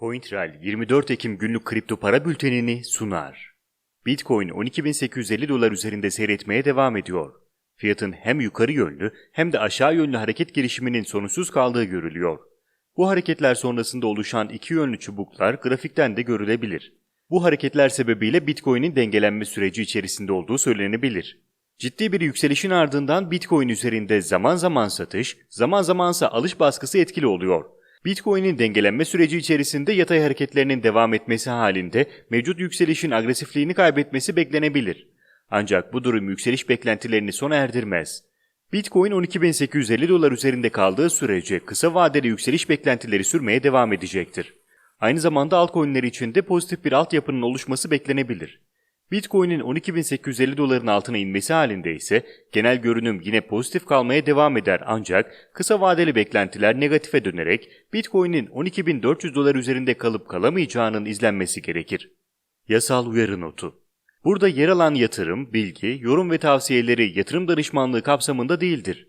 CoinTrail 24 Ekim günlük kripto para bültenini sunar. Bitcoin 12.850 dolar üzerinde seyretmeye devam ediyor. Fiyatın hem yukarı yönlü hem de aşağı yönlü hareket girişiminin sonuçsuz kaldığı görülüyor. Bu hareketler sonrasında oluşan iki yönlü çubuklar grafikten de görülebilir. Bu hareketler sebebiyle Bitcoin'in dengelenme süreci içerisinde olduğu söylenebilir. Ciddi bir yükselişin ardından Bitcoin üzerinde zaman zaman satış, zaman zamansa alış baskısı etkili oluyor. Bitcoin'in dengelenme süreci içerisinde yatay hareketlerinin devam etmesi halinde mevcut yükselişin agresifliğini kaybetmesi beklenebilir. Ancak bu durum yükseliş beklentilerini sona erdirmez. Bitcoin 12.850 dolar üzerinde kaldığı sürece kısa vadeli yükseliş beklentileri sürmeye devam edecektir. Aynı zamanda altcoin'ler için de pozitif bir altyapının oluşması beklenebilir. Bitcoin'in 12.850 doların altına inmesi halinde ise genel görünüm yine pozitif kalmaya devam eder ancak kısa vadeli beklentiler negatife dönerek Bitcoin'in 12.400 dolar üzerinde kalıp kalamayacağının izlenmesi gerekir. Yasal uyarı notu Burada yer alan yatırım, bilgi, yorum ve tavsiyeleri yatırım danışmanlığı kapsamında değildir.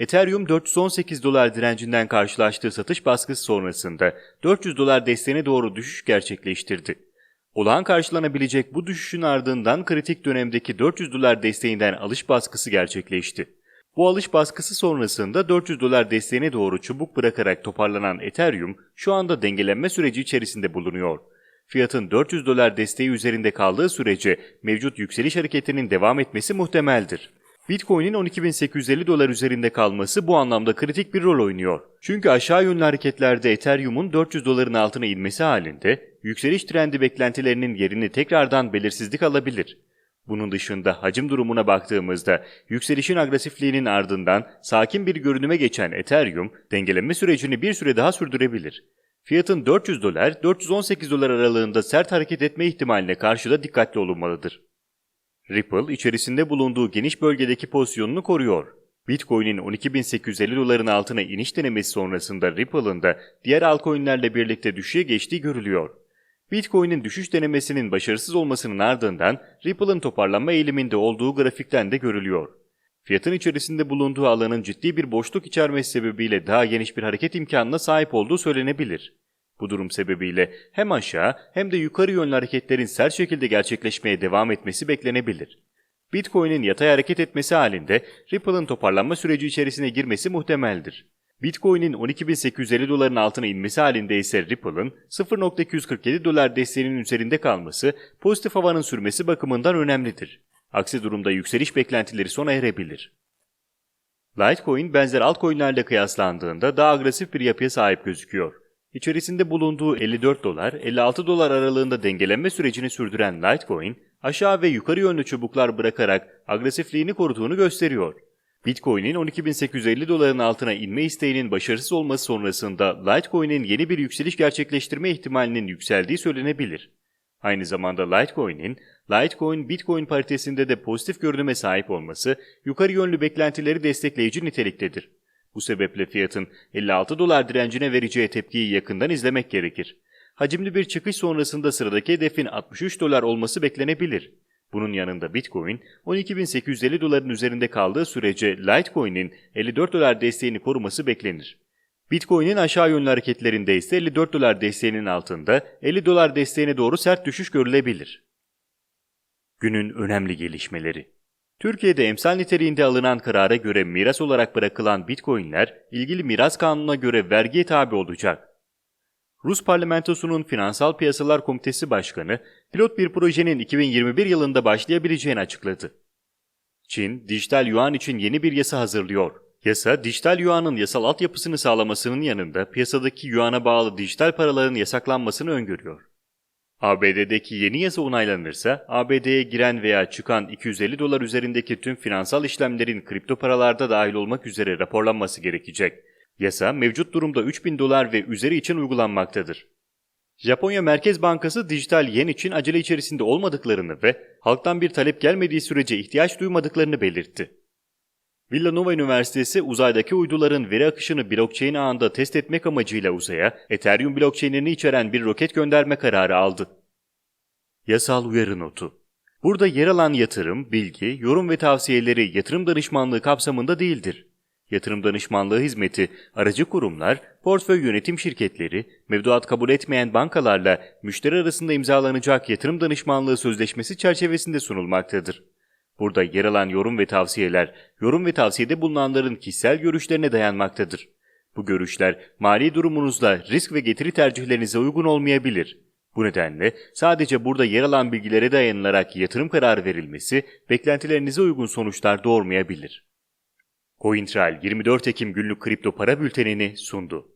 Ethereum 418 dolar direncinden karşılaştığı satış baskısı sonrasında 400 dolar desteğine doğru düşüş gerçekleştirdi. Olağan karşılanabilecek bu düşüşün ardından kritik dönemdeki 400 dolar desteğinden alış baskısı gerçekleşti. Bu alış baskısı sonrasında 400 dolar desteğine doğru çubuk bırakarak toparlanan Ethereum şu anda dengelenme süreci içerisinde bulunuyor. Fiyatın 400 dolar desteği üzerinde kaldığı sürece mevcut yükseliş hareketinin devam etmesi muhtemeldir. Bitcoin'in 12.850 dolar üzerinde kalması bu anlamda kritik bir rol oynuyor. Çünkü aşağı yönlü hareketlerde Ethereum'un 400 doların altına inmesi halinde yükseliş trendi beklentilerinin yerini tekrardan belirsizlik alabilir. Bunun dışında hacim durumuna baktığımızda yükselişin agresifliğinin ardından sakin bir görünüme geçen Ethereum dengelenme sürecini bir süre daha sürdürebilir. Fiyatın 400 dolar 418 dolar aralığında sert hareket etme ihtimaline karşı da dikkatli olunmalıdır. Ripple içerisinde bulunduğu geniş bölgedeki pozisyonunu koruyor. Bitcoin'in 12.850 doların altına iniş denemesi sonrasında Ripple'ın da diğer altcoin'lerle birlikte düşüşe geçtiği görülüyor. Bitcoin'in düşüş denemesinin başarısız olmasının ardından Ripple'ın toparlanma eğiliminde olduğu grafikten de görülüyor. Fiyatın içerisinde bulunduğu alanın ciddi bir boşluk içermesi sebebiyle daha geniş bir hareket imkanına sahip olduğu söylenebilir. Bu durum sebebiyle hem aşağı hem de yukarı yönlü hareketlerin sert şekilde gerçekleşmeye devam etmesi beklenebilir. Bitcoin'in yatay hareket etmesi halinde Ripple'ın toparlanma süreci içerisine girmesi muhtemeldir. Bitcoin'in 12.850 doların altına inmesi halinde ise Ripple'ın 0.247 dolar desteğinin üzerinde kalması pozitif havanın sürmesi bakımından önemlidir. Aksi durumda yükseliş beklentileri sona erebilir. Litecoin benzer altcoin'lerle kıyaslandığında daha agresif bir yapıya sahip gözüküyor. İçerisinde bulunduğu 54 dolar, 56 dolar aralığında dengelenme sürecini sürdüren Litecoin, aşağı ve yukarı yönlü çubuklar bırakarak agresifliğini koruduğunu gösteriyor. Bitcoin'in 12.850 doların altına inme isteğinin başarısız olması sonrasında Litecoin'in yeni bir yükseliş gerçekleştirme ihtimalinin yükseldiği söylenebilir. Aynı zamanda Litecoin'in Litecoin Bitcoin paritesinde de pozitif görünüme sahip olması yukarı yönlü beklentileri destekleyici niteliktedir. Bu sebeple fiyatın 56 dolar direncine vereceği tepkiyi yakından izlemek gerekir. Hacimli bir çıkış sonrasında sıradaki hedefin 63 dolar olması beklenebilir. Bunun yanında Bitcoin 12.850 doların üzerinde kaldığı sürece Litecoin'in 54 dolar desteğini koruması beklenir. Bitcoin'in aşağı yönlü hareketlerinde ise 54 dolar desteğinin altında 50 dolar desteğine doğru sert düşüş görülebilir. Günün önemli gelişmeleri Türkiye'de emsal niteliğinde alınan karara göre miras olarak bırakılan bitcoinler ilgili miras kanununa göre vergiye tabi olacak. Rus parlamentosunun Finansal Piyasalar Komitesi Başkanı pilot bir projenin 2021 yılında başlayabileceğini açıkladı. Çin, dijital yuan için yeni bir yasa hazırlıyor. Yasa, dijital yuanın yasal altyapısını sağlamasının yanında piyasadaki yuana bağlı dijital paraların yasaklanmasını öngörüyor. ABD'deki yeni yasa onaylanırsa, ABD'ye giren veya çıkan 250 dolar üzerindeki tüm finansal işlemlerin kripto paralarda dahil olmak üzere raporlanması gerekecek. Yasa mevcut durumda 3000 dolar ve üzeri için uygulanmaktadır. Japonya Merkez Bankası dijital yen için acele içerisinde olmadıklarını ve halktan bir talep gelmediği sürece ihtiyaç duymadıklarını belirtti. Villanova Üniversitesi uzaydaki uyduların veri akışını blockchain ağında test etmek amacıyla uzaya Ethereum blockchain'ini içeren bir roket gönderme kararı aldı. Yasal uyarı notu Burada yer alan yatırım, bilgi, yorum ve tavsiyeleri yatırım danışmanlığı kapsamında değildir. Yatırım danışmanlığı hizmeti, aracı kurumlar, portföy yönetim şirketleri, mevduat kabul etmeyen bankalarla müşteri arasında imzalanacak yatırım danışmanlığı sözleşmesi çerçevesinde sunulmaktadır. Burada yer alan yorum ve tavsiyeler, yorum ve tavsiyede bulunanların kişisel görüşlerine dayanmaktadır. Bu görüşler mali durumunuzla risk ve getiri tercihlerinize uygun olmayabilir. Bu nedenle sadece burada yer alan bilgilere dayanılarak yatırım kararı verilmesi beklentilerinize uygun sonuçlar doğurmayabilir. CoinTrail 24 Ekim günlük kripto para bültenini sundu.